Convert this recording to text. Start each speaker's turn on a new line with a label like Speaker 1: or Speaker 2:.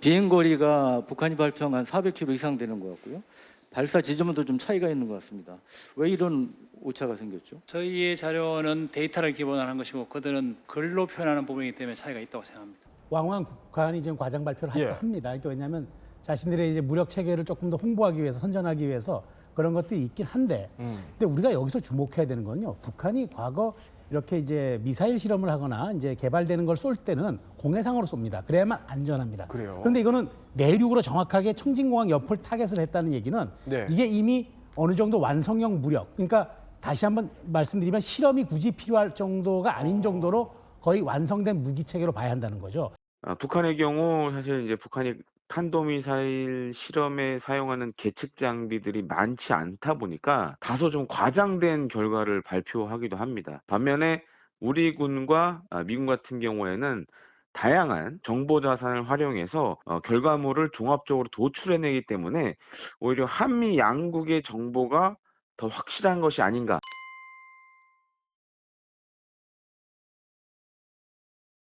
Speaker 1: 비행 거리가 북한이 발표한 한 400km 이상 되는 것 같고요. 발사 지점도 좀 차이가 있는 것 같습니다. 왜 이런 오차가 생겼죠?
Speaker 2: 저희의 자료는 데이터를 기본으로 하는 것이고 그들은 글로 표현하는 부분이기 때문에 차이가 있다고 생각합니다.
Speaker 3: 왕왕 북한이 지금 과장 발표를 하-
Speaker 4: 예.
Speaker 3: 합니다. 그러니까 왜냐하면 자신들의 이제 무력 체계를 조금 더 홍보하기 위해서 선전하기 위해서 그런 것들이 있긴 한데, 근데 우리가 여기서 주목해야 되는 건요. 북한이 과거 이렇게 이제 미사일 실험을 하거나 이제 개발되는 걸 쏠 때는 공해상으로 쏩니다. 그래야만 안전합니다.
Speaker 4: 그래요?
Speaker 3: 그런데 이거는 내륙으로 정확하게 청진공항 옆을 타겟을 했다는 얘기는
Speaker 4: 네.
Speaker 3: 이게 이미 어느 정도 완성형 무력, 그러니까 다시 한번 말씀드리면 실험이 굳이 필요할 정도가 아닌 정도로 거의 완성된 무기 체계로 봐야 한다는 거죠.
Speaker 5: 아, 북한의 경우 사실 이제 북한이 탄도미사일 실험에 사용하는 계측 장비들이 많지 않다 보니까 다소 좀 과장된 결과를 발표하기도 합니다. 반면에 우리 군과 아, 미군 같은 경우에는 다양한 정보 자산을 활용해서 어, 결과물을 종합적으로 도출해내기 때문에 오히려 한미 양국의 정보가 더 확실한 것이 아닌가